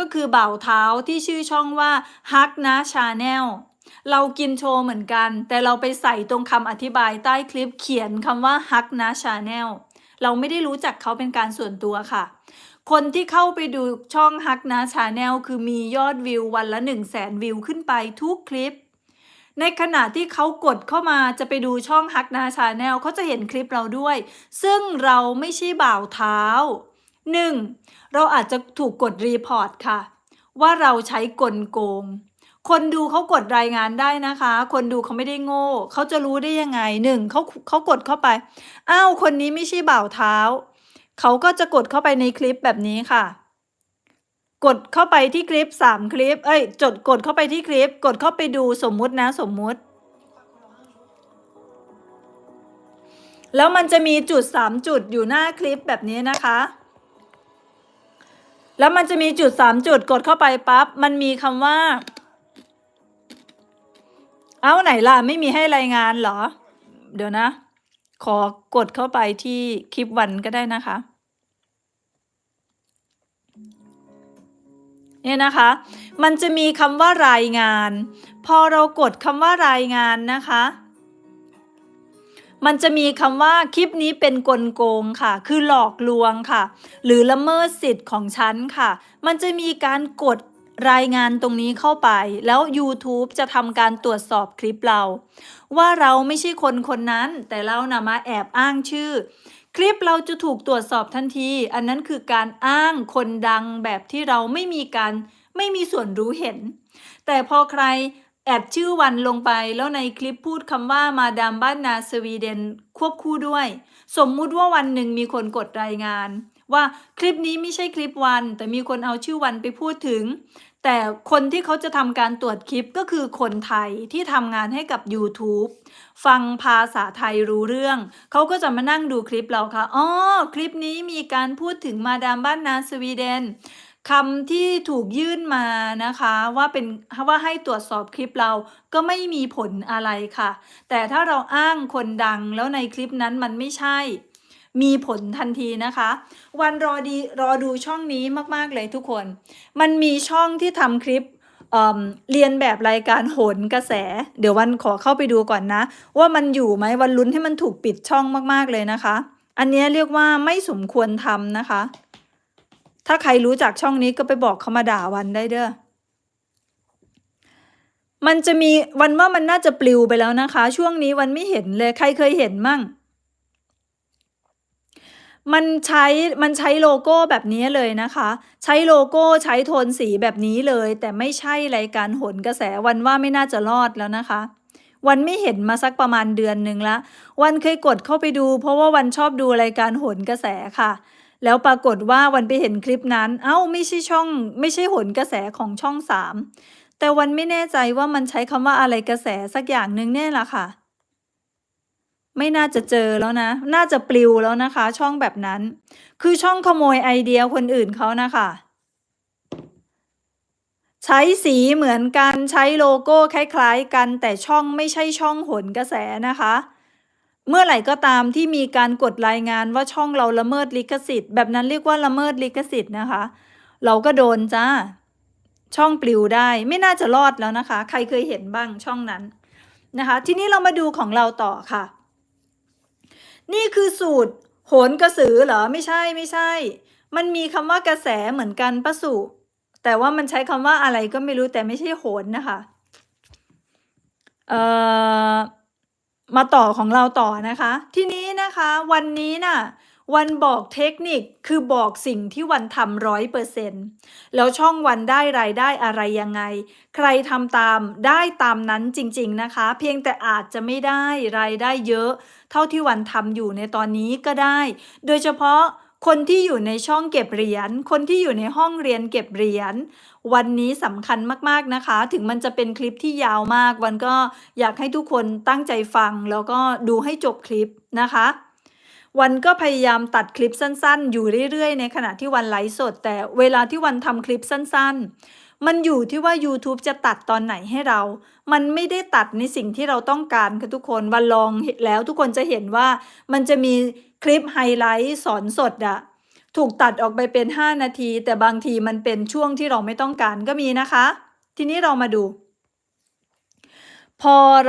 ก็คือเบ่าเท้าที่ชื่อช่องว่าฮักนะชาแนลเรากินโชว์เหมือนกัน แต่เราไปใส่ตรงคำอธิบายใต้คลิปเขียนคำว่าฮักนะชาแนลเราไม่ได้รู้จักเขาเป็นการส่วนตัวค่ะ คนที่เข้าไปดูช่องฮักนะชาแนลคือมียอดวิววันละ 1 0 0 0 0แสนวิวขึ้นไปทุกคลิป ในขณะที่เขากดเข้ามาจะไปดูช่องฮักนาชาแนลเขาจะเห็นคลิปเราด้วย ซึ่งเราไม่ใช่บ่าวเท้า 1. เราอาจจะถูกกดรีพอร์ตค่ะ ว่าเราใช้กลโกง คนดูเขากดรายงานได้นะคะ คนดูเขาไม่ได้โง่ เขาจะรู้ได้ยังไงหนึ่งเขาเขากดเข้าไป อ้าว คนนี้ไม่ใช่บ่าวเท้า เขาก็จะกดเข้าไปในคลิปแบบนี้ค่ะ กดเข้าไปที่คลิปสามคลิป เอ้ย จดกดเข้าไปที่คลิป กดเข้าไปดูสมมุตินะสมมุติแล้วมันจะมีจุดสามจุดอยู่หน้าคลิปแบบนี้นะคะ แล้วมันจะมีจุดสามจุดกดเข้าไปปั๊บมันมีคำว่า เอาไหนล่ะ ไม่มีให้รายงานเหรอ เดี๋ยวนะ ขอกดเข้าไปที่คลิปวันก็ได้นะคะเนี่ยนะคะ มันจะมีคำว่ารายงาน พอเรากดคำว่ารายงานนะคะ มันจะมีคำว่าคลิปนี้เป็นกลโกงค่ะ คือหลอกลวงค่ะ หรือละเมิดสิทธิ์ของฉันค่ะ มันจะมีการกดรายงานตรงนี้เข้าไป แล้ว YouTube จะทำการตรวจสอบคลิปเรา ว่าเราไม่ใช่คนคนนั้น แต่เรานะมาแอบอ้างชื่อ คลิปเราจะถูกตรวจสอบทันที อันนั้นคือการอ้างคนดังแบบที่เราไม่มีการไม่มีส่วนรู้เห็น แต่พอใคร แอดชื่อวันลงไปแล้วในคลิปพูดคำว่ามาดามบ้านนาสวีเดนควบคู่ด้วย สมมุติว่าวันหนึ่งมีคนกดรายงาน ว่าคลิปนี้ไม่ใช่คลิปวัน แต่มีคนเอาชื่อวันไปพูดถึง แต่คนที่เขาจะทำการตรวจคลิปก็คือคนไทยที่ทำงานให้กับ YouTube ฟังภาษาไทยรู้เรื่อง เขาก็จะมานั่งดูคลิปเราค่ะอ๋อคลิปนี้มีการพูดถึงมาดามบ้านนาสวีเดน คำที่ถูกยื่นมานะคะว่าเป็นว่าให้ตรวจสอบคลิปเราก็ไม่มีผลอะไรค่ะ แต่ถ้าเราอ้างคนดังแล้วในคลิปนั้นมันไม่ใช่ มีผลทันทีนะคะ วันรอดีรอดูช่องนี้มากๆเลยทุกคน มันมีช่องที่ทำคลิปเอ่อเรียนแบบรายการโหนกระแส เดี๋ยววันขอเข้าไปดูก่อนนะ ว่ามันอยู่ไหมวันลุ้นให้มันถูกปิดช่องมากๆเลยนะคะ อันนี้เรียกว่าไม่สมควรทำนะคะ ถ้าใครรู้จักช่องนี้ก็ไปบอกเขามาด่าวันได้เด้อ มันจะมีวันว่ามันน่าจะปลิวไปแล้วนะคะ ช่วงนี้วันไม่เห็นเลย ใครเคยเห็นมั่ง มันใช้มันใช้โลโก้แบบนี้เลยนะคะ ใช้โลโก้ใช้โทนสีแบบนี้เลย แต่ไม่ใช่รายการโหนกระแสวันว่าไม่น่าจะรอดแล้วนะคะวันไม่เห็นมาสักประมาณเดือนหนึ่งละ วันเคยกดเข้าไปดู เพราะว่าวันชอบดูรายการโหนกระแสค่ะ แล้วปรากฏว่าวันไปเห็นคลิปนั้น เอ้าไม่ใช่ช่อง ไม่ใช่หนกระแสของช่องสามแต่วันไม่แน่ใจว่ามันใช้คำว่าอะไรกระแสสักอย่างหนึ่งแน่ละค่ะ ไม่น่าจะเจอแล้วนะ น่าจะปลิวแล้วนะคะ ช่องแบบนั้น คือช่องขโมยไอเดียคนอื่นเขานะคะใช้สีเหมือนกันใช้โลโก้คล้าย ๆ กันแต่ช่องไม่ใช่ช่องหนกระแสนะคะ เมื่อไหร่ก็ตามที่มีการกดรายงานว่าช่องเราละเมิดลิขสิทธิ์ แบบนั้นเรียกว่าละเมิดลิขสิทธิ์นะคะ เราก็โดนจ้า ช่องปลิวได้ไม่น่าจะรอดแล้วนะคะ ใครเคยเห็นบ้างช่องนั้นนะคะ ทีนี้เรามาดูของเราต่อค่ะ นี่คือสูตรโหนกระสือเหรอไม่ใช่ไม่ใช่ มันมีคำว่ากระแสเหมือนกันปะสุแต่ว่ามันใช้คำว่าอะไรก็ไม่รู้แต่ไม่ใช่โหนนะคะ เอ่อ มาต่อของเราต่อนะคะ ทีนี้นะคะวันนี้น่ะวันบอกเทคนิคคือบอกสิ่งที่วันทำร้อยเปอร์เซ็นต์แล้วช่องวันได้รายได้อะไรยังไง ใครทำตามได้ตามนั้นจริง ๆนะคะ เพียงแต่อาจจะไม่ได้รายได้เยอะ เท่าที่วันทำอยู่ในตอนนี้ก็ได้ โดยเฉพาะ คนที่อยู่ในช่องเก็บเหรียญ คนที่อยู่ในห้องเรียนเก็บเหรียญ วันนี้สำคัญมากๆนะคะ ถึงมันจะเป็นคลิปที่ยาวมาก วันก็อยากให้ทุกคนตั้งใจฟัง แล้วก็ดูให้จบคลิปนะคะ วันก็พยายามตัดคลิปสั้นๆ อยู่เรื่อยๆ ในขณะที่วันไลฟ์สด แต่เวลาที่วันทำคลิปสั้นๆ มันอยู่ที่ว่า YouTube จะตัดตอนไหนให้เรา มันไม่ได้ตัดในสิ่งที่เราต้องการค่ะทุกคนวันลองแล้วทุกคนจะเห็นว่ามันจะมีคลิปไฮไลท์สอนสดอะถูกตัดออกไปเป็น 5 นาที แต่บางทีมันเป็นช่วงที่เราไม่ต้องการก็มีนะคะ ทีนี้เรามาดู พอเรา